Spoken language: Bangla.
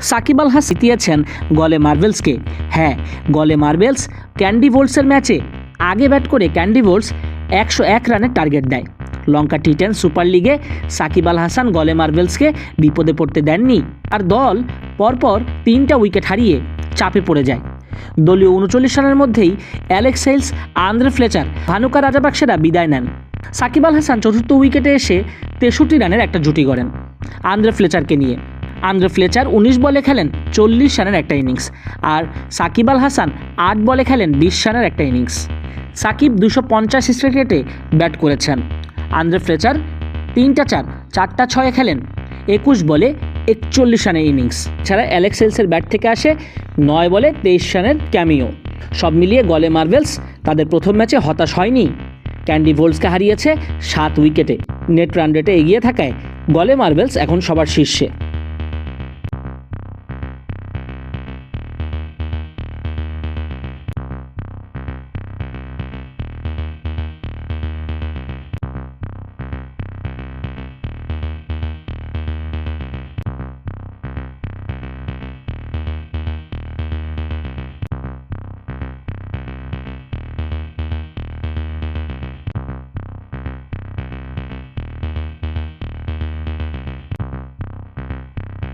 সাকিব আল হাস জিতিয়েছেন গলে মার্বেলসকে হ্যাঁ গলে মার্বেলস ক্যান্ডি ভোল্টসের ম্যাচে আগে ব্যাট করে ক্যান্ডি ভোল্টস একশো এক রানের টার্গেট দেয়। লঙ্কা টি টেন সুপার লিগে সাকিব আল হাসান গলে মার্বেলসকে বিপদে পড়তে দেননি আর দল পরপর তিনটা উইকেট হারিয়ে চাপে পড়ে যায়। দলীয় উনচল্লিশ রানের মধ্যেই Alex Hales Andre Fletcher, Bhanuka রাজাপাকসেরা বিদায় নেন। সাকিব আল হাসান চতুর্থ উইকেটে এসে তেষট্টি রানের একটা জুটি করেন আন্দ্রে ফ্লেচারকে নিয়ে। আন্দ্রে ফ্লেচার উনিশ বলে খেলেন চল্লিশ রানের একটা ইনিংস আর সাকিব আল হাসান আট বলে খেলেন বিশ রানের একটা ইনিংস। সাকিব দুশো পঞ্চাশ স্ট্রাইকেটে ব্যাট করেছেন। আন্দ্রে ফ্লেচার তিনটা চার, চারটা ছয়ে খেলেন। একুশ বলে একচল্লিশ রানের ইনিংস। ছাড়া অ্যালেক্স হেলসের ব্যাট থেকে আসে নয় বলে তেইশ রানের ক্যামিও। সব মিলিয়ে গলে মার্বেলস তাদের প্রথম ম্যাচে হতাশ হয়নি। ক্যান্ডি ভোল্সকে হারিয়েছে সাত উইকেটে। নেট রান রেটে এগিয়ে থাকায় গলে মার্বেলস এখন সবার শীর্ষে।